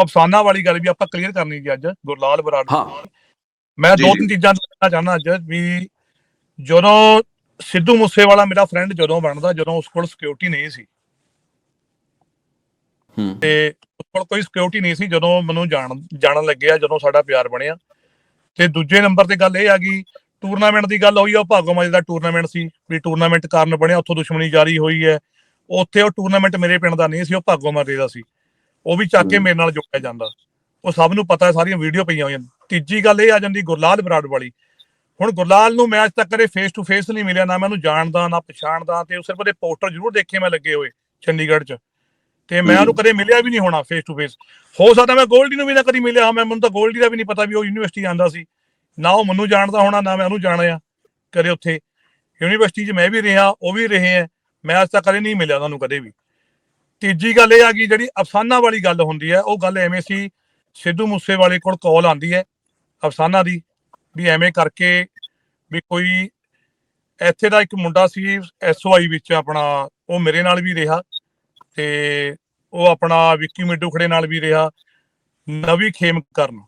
ਅਫਸਾਨਾ ਵਾਲੀ ਗੱਲ ਵੀ ਆਪਾਂ ਕਲੀਅਰ ਕਰਨੀ ਜੀ ਅੱਜ ਗੁਰਲਾਲ ਬਰਾੜ ਹਾਂ। ਮੈਂ ਦੋ। ਤਿੰਨ ਚੀਜ਼ਾਂ ਦੱਸਣਾ ਚਾਹੁੰਦਾ ਅੱਜ ਵੀ ਜਦੋਂ ਸਿੱਧੂ ਮੂਸੇਵਾਲਾ ਮੇਰਾ ਫਰੈਂਡ ਜਦੋਂ ਬਣਦਾ ਜਦੋਂ ਉਸ ਕੋਲ ਸਿਕਿਉਰਿਟੀ ਨਹੀਂ ਸੀ। ਹੂੰ। ਤੇ ਉਸ ਕੋਲ ਕੋਈ ਸਿਕਿਉਰਿਟੀ ਨਹੀਂ ਸੀ ਜਦੋਂ ਮੈਨੂੰ ਜਾਣ ਜਾਣਨ ਲੱਗਿਆ ਜਦੋਂ ਸਾਡਾ ਪਿਆਰ ਬਣਿਆ। ਤੇ ਦੂਜੇ ਨੰਬਰ ਤੇ ਗੱਲ ਇਹ ਆ ਗਈ ਟੂਰਨਾਮੈਂਟ ਦੀ ਗੱਲ ਹੋਈ ਆ ਉਹ ਭਾਗੋਮਾਜ ਦਾ ਟੂਰਨਾਮੈਂਟ ਸੀ ਵੀ ਟੂਰਨਾਮੈਂਟ ਕਾਰਨ ਬਣਿਆ ਉੱਥੋਂ ਦੁਸ਼ਮਣੀ ਜਾਰੀ ਹੋਈ ਹੈ। ਉੱਥੇ ਉਹ ਟੂਰਨਾਮੈਂਟ ਮੇਰੇ ਪਿੰਡ ਦਾ ਨਹੀਂ ਸੀ ਉਹ ਭਾਗੋਮਾਜ ਦਾ ਸੀ। ਉਹ ਵੀ ਚੱਕ ਕੇ। ਮੇਰੇ ਨਾਲ ਜੋੜਿਆ ਜਾਂਦਾ। ਉਹ ਸਭ ਨੂੰ ਪਤਾ ਹੈ ਸਾਰੀਆਂ ਵੀਡੀਓ ਪਈਆਂ ਹੋਈਆਂ ਤੀਜੀ ਗੱਲ ਇਹ ਆ ਜਾਂਦੀ ਗੁਰਲਾਲ ਬਰਾੜ ਵਾਲੀ। ਹੁਣ ਗੁਰਲਾਲ ਨੂੰ ਮੈਂ ਅੱਜ ਤੱਕ ਕਦੇ ਫੇਸ ਟੂ ਫੇਸ ਨਹੀਂ ਮਿਲਿਆ ਨਾ ਮੈਂ ਉਹਨੂੰ ਜਾਣਦਾ ਨਾ ਪਛਾਣਦਾ ਤੇ ਉਹ ਸਿਰਫ ਉਹਦੇ ਪੋਸਟਰ ਜ਼ਰੂਰ ਦੇਖੇ ਮੈਂ ਲੱਗੇ ਹੋਏ ਚੰਡੀਗੜ੍ਹ 'ਚ। ਤੇ ਮੈਂ ਉਹਨੂੰ ਕਦੇ ਮਿਲਿਆ ਵੀ ਨਹੀਂ ਹੋਣਾ ਫੇਸ ਟੂ ਫੇਸ ਹੋ ਸਕਦਾ ਮੈਂ ਗੋਲਡੀ ਨੂੰ ਵੀ ਨਾ ਕਦੀ ਮਿਲਿਆ ਹਾਂ ਮੈਂ ਮੈਨੂੰ ਤਾਂ ਗੋਲਡੀ ਦਾ ਵੀ ਨਹੀਂ ਪਤਾ ਵੀ ਉਹ ਯੂਨੀਵਰਸਿਟੀ ਆਂਦਾ ਸੀ। ਨਾ ਉਹ ਮੈਨੂੰ ਜਾਣਦਾ ਹੋਣਾ ਨਾ ਮੈਂ ਉਹਨੂੰ ਜਾਣਿਆ ਕਦੇ ਉੱਥੇ। ਯੂਨੀਵਰਸਿਟੀ 'ਚ ਮੈਂ ਵੀ ਰਿਹਾ ਉਹ ਵੀ ਰਹੇ ਆ ਮੈਂ ਅੱਜ ਤੱਕ ਕਦੇ ਨਹੀਂ ਮਿਲਿਆ ਉਹਨਾਂ ਨੂੰ ਕਦੇ ਵੀ। ਤੀਜੀ ਗੱਲ ਇਹ ਆ ਗਈ, ਜਿਹੜੀ ਅਫਸਾਨਾ ਵਾਲੀ ਗੱਲ ਹੁੰਦੀ ਹੈ, ਉਹ ਗੱਲ ਐਵੇਂ ਸੀ, ਸਿੱਧੂ ਮੂਸੇ ਵਾਲੇ ਕੋਲ ਕਾਲ ਆਂਦੀ ਹੈ ਅਫਸਾਨਾ ਦੀ, ਵੀ ਐਵੇਂ ਕਰਕੇ ਵੀ ਕੋਈ ਇੱਥੇ ਦਾ ਇੱਕ ਮੁੰਡਾ ਸੀ ਐਸਓਆਈ ਵਿੱਚ ਆਪਣਾ, ਉਹ ਮੇਰੇ ਨਾਲ ਵੀ ਰਿਹਾ ਤੇ ਉਹ ਆਪਣਾ ਵਿੱਕੀ ਮਿੱਡੂ ਖੜੇ ਨਾਲ ਵੀ ਰਿਹਾ, ਨਵੀ ਖੇਮ ਕਰਨ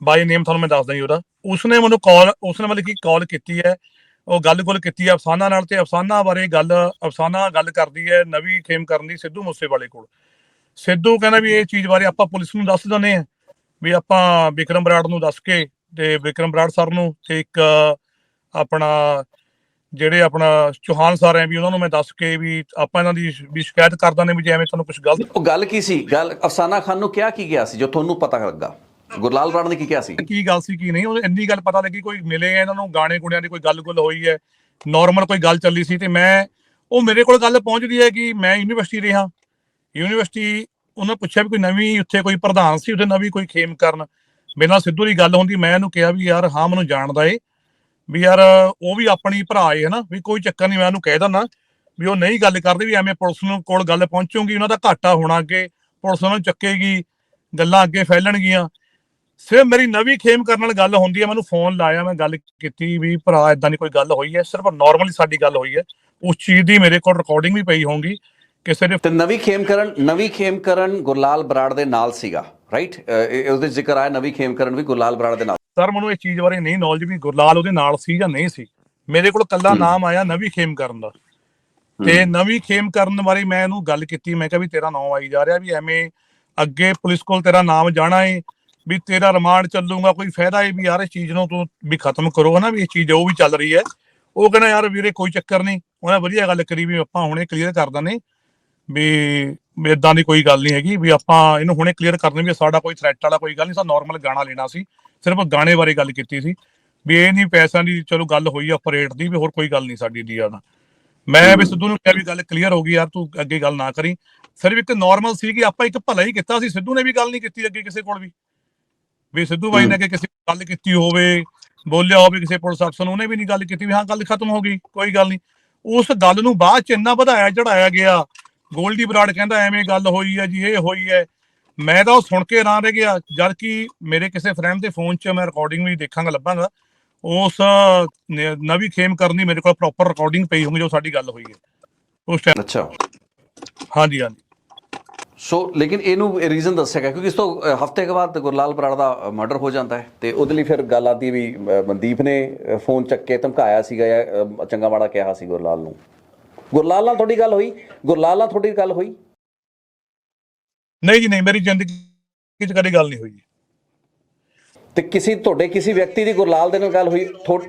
ਬਾਈ ਨੇਮ ਤੁਹਾਨੂੰ ਮੈਂ ਦੱਸਦਾ ਜੀ ਉਹਦਾ, ਉਸਨੇ ਮੈਨੂੰ ਕਾਲ, ਉਸਨੇ ਮਤਲਬ ਕਿ ਕਾਲ ਕੀਤੀ ਹੈ ਉਹ ਗੱਲ-ਗੁੱਲ ਕੀਤੀ ਹੈ ਅਫਸਾਨਾ ਨਾਲ ਤੇ ਅਫਸਾਨਾ ਬਾਰੇ ਗੱਲ, ਅਫਸਾਨਾ ਗੱਲ ਕਰਦੀ ਹੈ, ਨਵੀ ਖੇਮ ਕਰਨ ਦੀ ਸਿੱਧੂ ਮੂਸੇਵਾਲੇ ਕੋਲ। ਸਿੱਧੂ ਕਹਿੰਦਾ ਵੀ ਇਹ ਚੀਜ਼ ਬਾਰੇ ਆਪਾਂ ਪੁਲਿਸ ਨੂੰ ਦੱਸ ਦਿੰਦੇ ਆ ਵੀ ਆਪਾਂ ਵਿਕਰਮ ਬਰਾੜ ਨੂੰ ਦੱਸ ਕੇ ਤੇ ਵਿਕਰਮ ਬਰਾੜ ਸਰ ਨੂੰ ਤੇ ਇੱਕ ਆਪਣਾ ਜਿਹੜੇ ਆਪਣਾ ਚੌਹਾਨ ਸਰ ਹੈ ਵੀ ਉਹਨਾਂ ਨੂੰ ਮੈਂ ਦੱਸ ਕੇ ਵੀ ਆਪਾਂ ਇਹਨਾਂ ਦੀ ਵੀ ਸ਼ਿਕਾਇਤ ਕਰ ਦਿੰਦੇ ਵੀ ਜੇ ਐਵੇਂ ਤੁਹਾਨੂੰ ਕੁਝ ਗਲਤ ਉਹ ਗੱਲ ਕੀ ਸੀ? ਗੱਲ ਅਫਸਾਨਾ ਖਾਨ ਨੂੰ ਕਿਹਾ ਕੀ ਗਿਆ ਸੀ ਜੋ ਤੁਹਾਨੂੰ ਪਤਾ ਲੱਗਾ? ਗੁਰਲਾਲ ਬਰਾੜ ਨੇ ਕੀ ਕਿਹਾ ਸੀ? ਕੀ ਗੱਲ ਸੀ, ਕੀ ਨਹੀਂ? ਉਹ ਇੰਨੀ ਗੱਲ ਪਤਾ ਲੱਗੀ, ਕੋਈ ਮਿਲੇ ਇਹਨਾਂ ਨੂੰ, ਗਾਣੇ ਗੁਣਿਆਂ ਦੀ ਕੋਈ ਗੱਲ-ਗੁੱਲ ਹੋਈ ਹੈ ਨਾਰਮਲ ਕੋਈ ਗੱਲ ਚੱਲੀ ਸੀ ਤੇ ਮੈਂ, ਉਹ ਮੇਰੇ ਕੋਲ ਗੱਲ ਪਹੁੰਚਦੀ ਹੈ ਕਿ ਮੈਂ ਯੂਨੀਵਰਸਿਟੀ ਰਿਹਾ। ਯੂਨੀਵਰਸਿਟੀ ਉਹਨਾਂ ਪੁੱਛਿਆ ਵੀ ਕੋਈ ਨਵੀਂ ਉੱਥੇ ਕੋਈ ਪ੍ਰਧਾਨ ਸੀ, ਉੱਥੇ ਨਵੀਂ ਕੋਈ ਖੇਮ ਕਰਨ। ਮੇਰੇ ਨਾਲ ਸਿੱਧੂ ਦੀ ਗੱਲ ਹੁੰਦੀ, ਮੈਂ ਇਹਨੂੰ ਕਿਹਾ ਵੀ ਯਾਰ, ਹਾਂ, ਮੈਨੂੰ ਜਾਣਦਾ ਏ। ਵੀ ਯਾਰ, ਉਹ ਵੀ ਆਪਣੀ ਭਰਾ ਏ, ਹਨਾ? ਵੀ ਕੋਈ ਚੱਕਰ ਨਹੀਂ ਮੈਂ ਉਹਨੂੰ ਕਹਿ ਦਿੰਦਾ ਵੀ ਉਹ ਨਹੀਂ ਗੱਲ ਕਰਦੇ ਵੀ ਐਵੇਂ ਪੁਲਿਸ ਨੂੰ ਕੋਲ ਗੱਲ ਪਹੁੰਚੂਗੀ, ਉਹਨਾਂ ਦਾ ਘਾਟਾ ਹੋਣਾ ਅੱਗੇ, ਪੁਲਿਸ ਉਹਨਾਂ ਨੂੰ ਚੱਕੇਗੀ, ਗੱਲਾਂ ਅੱਗੇ ਫੈਲਣਗੀਆਂ। ਸਿਰਫ ਮੇਰੀ ਨਵੀਂ ਖੇਮ ਕਰਨ ਨਾਲ ਗੱਲ ਹੁੰਦੀ ਹੈ ਮੈਨੂੰ ਫੋਨ ਲਾਇਆ ਮੈਂ ਗੱਲ ਕੀਤੀ ਵੀ ਭਰਾ ਇਦਾਂ ਦੀ ਕੋਈ ਗੱਲ ਹੋਈ ਹੈ ਸਿਰਫ ਨਾਰਮਲੀ ਸਾਡੀ ਗੱਲ ਹੋਈ ਹੈ। ਉਸ ਚੀਜ਼ ਦੀ ਮੇਰੇ ਕੋਲ ਰਿਕਾਰਡਿੰਗ ਵੀ ਪਈ ਹੋਊਗੀ ਕਿਸੇ ਨੇ ਤੇ ਨਵੀਂ ਖੇਮਕਰਨ ਨਵੀਂ ਖੇਮਕਰਨ ਗੁਰਲਾਲ ਬਰਾੜ ਦੇ ਨਾਲ ਸੀਗਾ ਰਾਈਟ ਉਹਦੇ ਜ਼ਿਕਰ ਆਇਆ ਨਵੀਂ ਖੇਮਕਰਨ ਵੀ ਗੁਰਲਾਲ ਬਰਾੜ ਦੇ ਨਾਲ। ਸਰ ਮੈਨੂੰ ਇਹ ਚੀਜ਼ ਬਾਰੇ ਨਹੀਂ ਨੌਲੇਜ ਵੀ ਗੁਰਲਾਲ ਉਹਦੇ ਨਾਲ ਸੀ ਜਾਂ ਨਹੀਂ ਸੀ। ਮੇਰੇ ਕੋਲ ਕੱਲਾ। ਨਾਮ ਆਇਆ ਨਵੀਂ ਖੇਮ ਕਰਨ ਦਾ। ਤੇ ਨਵੀਂ ਖੇਮ ਕਰਨ ਬਾਰੇ ਮੈਂ ਇਹਨੂੰ ਗੱਲ ਕੀਤੀ ਮੈਂ ਕਿਹਾ ਵੀ ਤੇਰਾ ਨਾਮ ਆਈ ਜਾ ਰਿਹਾ ਵੀ ਐਵੇਂ ਅੱਗੇ ਪੁਲਿਸ ਕੋਲ ਤੇਰਾ ਨਾਮ ਜਾਣਾ ਏ ਵੀ ਤੇਰਾ ਰਿਮਾਂਡ ਚੱਲੂਗਾ, ਕੋਈ ਫਾਇਦਾ ਏ ਵੀ ਯਾਰ ਇਸ ਚੀਜ਼ ਨੂੰ ਤੂੰ ਵੀ ਖਤਮ ਕਰੋ ਹਨਾ, ਵੀ ਇਹ ਚੀਜ਼ ਉਹ ਵੀ ਚੱਲ ਰਹੀ ਹੈ। ਉਹ ਕਹਿੰਦਾ ਯਾਰ ਵੀਰੇ ਕੋਈ ਚੱਕਰ ਨਹੀਂ, ਉਹਨੇ ਵਧੀਆ ਗੱਲ ਕਰੀ ਵੀ ਆਪਾਂ ਹੁਣੇ ਕਲੀਅਰ ਕਰ ਦਿੰਦੇ ਵੀ ਵੀ ਇਦਾਂ ਦੀ ਕੋਈ ਗੱਲ ਨਹੀਂ ਹੈਗੀ, ਵੀ ਆਪਾਂ ਇਹਨੂੰ ਹੁਣੇ ਕਲੀਅਰ ਕਰਨੀ ਵੀ ਸਾਡਾ ਕੋਈ ਥ੍ਰੈਟ ਵਾਲਾ ਕੋਈ ਗੱਲ ਨਹੀਂ ਸਾ ਨਾਰਮਲ ਗਾਣਾ ਲੈਣਾ ਸੀ, ਸਿਰਫ ਗਾਣੇ ਬਾਰੇ ਗੱਲ ਕੀਤੀ ਸੀ। ਵੀ ਇਹ ਨਹੀਂ ਪੈਸਿਆਂ ਦੀ ਚਲੋ ਗੱਲ ਹੋਈ ਆ ਆਪਰੇਟ ਦੀ ਵੀ ਹੋਰ ਕੋਈ ਗੱਲ ਨਹੀਂ ਸਾਡੀ ਦੀ ਆਦਾ ਮੈਂ ਵੀ ਸਿੱਧੂ ਨੂੰ ਕਿਹਾ ਵੀ ਗੱਲ ਕਲੀਅਰ ਹੋ ਗਈ ਯਾਰ, ਤੂੰ ਅੱਗੇ ਗੱਲ ਨਾ ਕਰੀ। ਸਿਰਫ ਇੱਕ ਨਾਰਮਲ ਸੀ ਕਿ ਆਪਾਂ ਇੱਕ ਭਲਾ ਹੀ ਕੀਤਾ ਸੀ, ਸਿੱਧੂ ਨੇ ਵੀ ਗੱਲ ਨਹੀਂ ਕੀਤੀ ਅੱਗੇ ਕਿਸੇ ਕੋਲ ਵੀ। ਵੀ ਸਿੱਧੂ ਬਾਈ ਨੇ ਕਿ ਕਿਸੇ ਗੱਲ ਕੀਤੀ ਹੋਵੇ ਬੋਲਿਆ ਹੋਵੇ ਕਿਸੇ ਪੁਲਿਸ ਅਫਸਰ ਨੂੰ ਉਹਨੇ ਵੀ ਨਹੀਂ ਗੱਲ ਕੀਤੀ ਵੀ ਹਾਂ ਗੱਲ ਖਤਮ ਹੋ ਗਈ ਕੋਈ ਗੱਲ ਨਹੀਂ। ਉਸ ਗੱਲ ਨੂੰ ਬਾਅਦ ਚ ਇੰਨਾ ਵਧਾਇਆ ਚੜਾਇਆ ਗਿਆ ਗੋਲਡੀ ਬਰਾੜ ਕਹਿੰਦਾ ਐਵੇਂ ਗੱਲ ਹੋਈ ਹੈ ਜੀ ਇਹ ਹੋਈ ਹੈ। ਮੈਂ ਤਾਂ ਉਹ ਸੁਣ ਕੇ ਹੈਰਾਨ ਰਹਿ ਗਿਆ ਜਦ ਕਿ ਮੇਰੇ ਕਿਸੇ ਫਰੈਂਡ ਦੇ ਫੋਨ 'ਚ ਮੈਂ ਰਿਕਾਰਡਿੰਗ ਵੀ ਦੇਖਾਂਗਾ ਲੱਭਾਂਗਾ। ਉਸ ਨਵੀਂ ਖੇਮ ਕਰਨੀ ਮੇਰੇ ਕੋਲ ਪ੍ਰੋਪਰ ਰਿਕਾਰਡਿੰਗ ਪਈ ਹੋਊਗੀ ਜੋ ਸਾਡੀ ਗੱਲ ਹੋਈ ਹੈ। ਉਸ ਟਾਈਮ ਅੱਛਾ। ਹਾਂਜੀ ਹਾਂਜੀ। ਸੋ ਲੇਕਿਨ ਇਹਨੂੰ ਰੀਜ਼ਨ ਦੱਸਿਆ ਗਿਆ ਕਿਉਂਕਿ ਇਸ ਤੋਂ ਹਫ਼ਤੇ ਕੇ ਬਾਅਦ ਗੁਰਲਾਲ ਬਰਾੜ ਦਾ ਮਰਡਰ ਹੋ ਜਾਂਦਾ ਹੈ ਤੇ ਉਹਦੇ ਲਈ ਫਿਰ ਗੱਲ ਆਦੀ ਵੀ ਮਨਦੀਪ ਨੇ ਫੋਨ ਚੱਕ ਕੇ ਧਮਕਾਇਆ ਸੀਗਾ ਜਾਂ ਚੰਗਾ ਮਾੜਾ ਕਿਹਾ ਸੀ ਗੁਰਲਾਲ ਨੂੰ ਗੁਰਲਾਲ ਨਾਲ ਤੁਹਾਡੀ ਗੱਲ ਹੋਈ ਗੁਰਲਾਲ ਨਾਲ ਤੁਹਾਡੀ ਗੱਲ ਹੋਈ ਨਹੀਂ ਜੀ ਨਹੀਂ ਮੇਰੀ ਜ਼ਿੰਦਗੀ 'ਚ ਕਦੇ ਗੱਲ ਨਹੀਂ ਹੋਈ ਤੇ ਕਿਸੇ, ਤੁਹਾਡੇ ਕਿਸੇ ਵਿਅਕਤੀ ਦੀ ਗੁਰਲਾਲ ਦੇ ਨਾਲ ਗੱਲ ਹੋਈ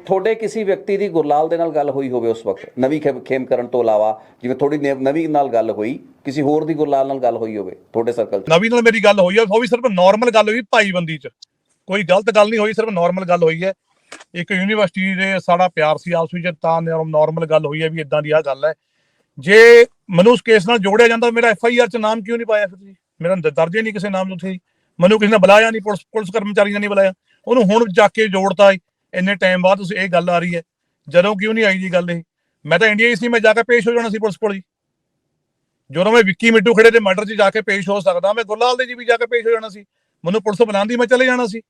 ਤੁਹਾਡੇ ਕਿਸੇ ਵਿਅਕਤੀ ਦੀ ਗੁਰਲਾਲ ਦੇ ਨਾਲ ਗੱਲ ਹੋਈ ਹੋਵੇ ਉਸ ਵਕਤ, ਨਵੀਂ ਖੇਮ ਕਰਨ ਤੋਂ ਇਲਾਵਾ, ਜਿਵੇਂ ਥੋੜੀ ਨਵੀਂ ਨਾਲ ਗੱਲ ਹੋਈ, ਕਿਸੇ ਹੋਰ ਦੀ ਗੁਰਲਾਲ ਨਾਲ ਗੱਲ ਹੋਈ ਹੋਵੇ, ਤੁਹਾਡੇ ਸਰਕਲ 'ਚ? ਨਵੀਂ ਨਾਲ ਮੇਰੀ ਗੱਲ ਹੋਈ ਹੈ ਉਹ ਵੀ ਸਿਰਫ ਨਾਰਮਲ ਗੱਲ ਹੋਈ ਭਾਈਬੰਦੀ 'ਚ। ਕੋਈ ਗਲਤ ਗੱਲ ਨਹੀਂ ਹੋਈ, ਸਿਰਫ ਨਾਰਮਲ ਗੱਲ ਹੋਈ ਹੈ। ਇੱਕ ਯੂਨੀਵਰਸਿਟੀ ਦੇ ਸਾਡਾ ਪਿਆਰ ਸੀ ਆਪਸ ਵਿੱਚ ਤਾਂ ਨਾਰਮਲ ਗੱਲ ਹੋਈ ਹੈ ਵੀ ਇਦਾਂ ਦੀ ਆ ਗੱਲ ਹੈ। ਜੇ ਮੈਨੂੰ ਉਸ ਕੇਸ ਨਾਲ ਜੋੜਿਆ ਜਾਂਦਾ, ਮੇਰਾ ਐਫ ਆਈ ਆਰ 'ਚ ਨਾਮ ਕਿਉਂ ਨਹੀਂ ਪਾਇਆ ਫਿਰ ਜੀ ਮੇਰਾ ਦ- ਦਰਜ ਹੀ ਨਹੀਂ ਕਿਸੇ ਨਾਮ ਨੂੰ ਉੱਥੇ। ਮੈਨੂੰ ਕਿਸੇ ਨੇ ਬੁਲਾਇਆ ਨਹੀਂ, ਪੁਲਿਸ ਪੁਲਿਸ ਕਰਮਚਾਰੀਆਂ ਨੇ ਬੁਲਾਇਆ। ਉਹਨੂੰ ਹੁਣ ਜਾ ਕੇ ਜੋੜਤਾ ਏ। ਇੰਨੇ ਟਾਈਮ ਬਾਅਦ ਉਸ ਇਹ ਗੱਲ ਆ ਰਹੀ ਹੈ ਜਦੋਂ ਕਿਉਂ ਨਹੀਂ ਆਈ ਜੀ ਗੱਲ ਇਹ? ਮੈਂ ਤਾਂ ਇੰਡੀਆ ਹੀ ਸੀ ਮੈਂ ਜਾ ਕੇ ਪੇਸ਼ ਹੋ ਜਾਣਾ ਸੀ ਪੁਲਿਸ ਕੋਲ ਜੀ। ਜਦੋਂ ਮੈਂ ਵਿੱਕੀ ਮਿੱਟੂ ਖੜੇ ਦੇ ਮਰਡਰ 'ਚ ਜਾ ਕੇ ਪੇਸ਼ ਹੋ ਸਕਦਾ, ਮੈਂ ਗੁਰਲਾਲ ਦੇ ਜੀ ਵੀ ਜਾ ਕੇ ਪੇਸ਼ ਹੋ ਜਾਣਾ ਸੀ। ਮੈਨੂੰ ਪੁਲਿਸ ਬੁਲਾਉਂਦੀ, ਮੈਂ ਚਲੇ ਜਾਣਾ ਸੀ।